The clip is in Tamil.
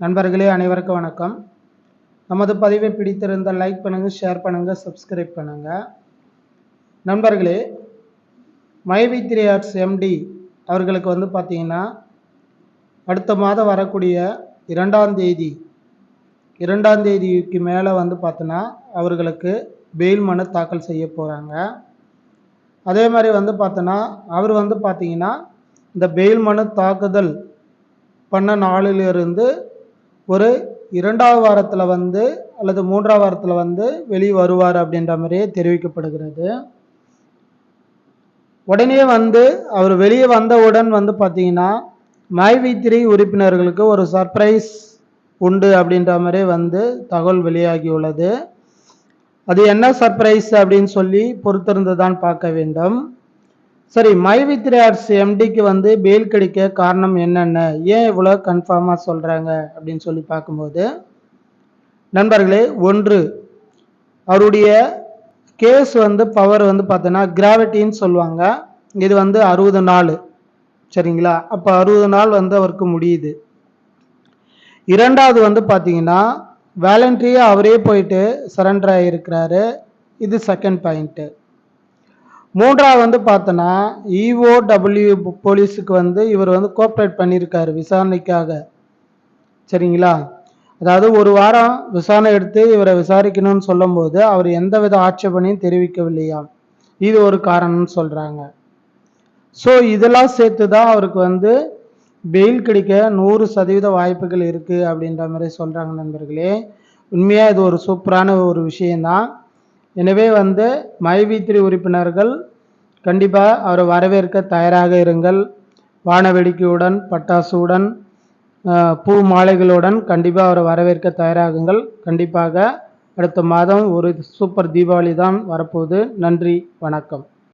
நண்பர்களே அனைவருக்கும் வணக்கம். நமது பதிவை பிடித்திருந்தால் லைக் பண்ணுங்கள் ஷேர் பண்ணுங்கள் சப்ஸ்கிரைப் பண்ணுங்கள் நண்பர்களே மைவி த்ரீ ஆர்ட்ஸ் எம்டி அவர்களுக்கு வந்து பார்த்தீங்கன்னா அடுத்த மாதம் வரக்கூடிய இரண்டாம் தேதி இரண்டாம் தேதிக்கு மேலே வந்து பார்த்தோன்னா அவர்களுக்கு பெயில் மனு தாக்கல் செய்ய போகிறாங்க அதே மாதிரி வந்து பார்த்தோன்னா அவர் வந்து பார்த்தீங்கன்னா இந்த பெயில் மனு தாக்குதல் பண்ண நாளிலிருந்து ஒரு இரண்டாவது வாரத்தில் வந்து அல்லது மூன்றாவது வாரத்தில் வந்து வெளியே வருவார் அப்படின்ற மாதிரியே தெரிவிக்கப்படுகிறது. உடனே வந்து அவர் வெளியே வந்தவுடன் வந்து பார்த்தீங்கன்னா மைவித்திரி உறுப்பினர்களுக்கு ஒரு சர்ப்ரைஸ் உண்டு அப்படின்ற மாதிரி வந்து தகவல் வெளியாகியுள்ளது அது என்ன சர்ப்ரைஸ் அப்படின்னு சொல்லி பொறுத்திருந்து தான் பார்க்க வேண்டும். சரி மை ஆர்ட்ஸ் எம்டிக்கு வந்து பெயில் கிடைக்க காரணம் என்னென்ன? ஏன் இவ்வளோ கன்ஃபார்மாக சொல்கிறாங்க அப்படின்னு சொல்லி பார்க்கும்போது நண்பர்களே ஒன்று அவருடைய கேஸ் வந்து பவர் வந்து பார்த்தோன்னா கிராவிட்டின்னு சொல்லுவாங்க. இது வந்து அறுபது நாள். சரிங்களா? அப்போ அறுபது நாள் வந்து அவருக்கு முடியுது. இரண்டாவது வந்து பார்த்தீங்கன்னா வேலண்ட்ரியாக அவரே போயிட்டு சரண்டர் ஆகியிருக்கிறாரு. இது செகண்ட் பாயிண்ட்டு மூன்றாவது வந்து பார்த்தோன்னா இஓடபிள்யூ போலீஸுக்கு வந்து இவர் வந்து கோஆப்ரேட் பண்ணியிருக்காரு விசாரணைக்காக. சரிங்களா? அதாவது ஒரு வாரம் விசாரணை எடுத்து இவரை விசாரிக்கணும்னு சொல்லும்போது அவர் எந்த வித ஆட்சேபனையும் தெரிவிக்கவில்லையா? இது ஒரு காரணம்னு சொல்கிறாங்க ஸோ இதெல்லாம் சேர்த்து தான் அவருக்கு வந்து பெயில் கிடைக்க நூறு சதவீத வாய்ப்புகள் இருக்குது அப்படின்ற மாதிரி சொல்கிறாங்க நண்பர்களே. உண்மையாக இது ஒரு சூப்பரான ஒரு விஷயந்தான் எனவே வந்து மைவி த்ரீ உறுப்பினர்கள் கண்டிப்பாக அவரை வரவேற்க தயாராக இருங்கள். வானவேடிக்கையுடன் பட்டாசுடன் பூ மாலைகளுடன் கண்டிப்பாக அவரை வரவேற்க தயாராகுங்கள். கண்டிப்பாக அடுத்த மாதம் ஒரு சூப்பர் தீபாவளி தான் வரப்போகுது. நன்றி வணக்கம்.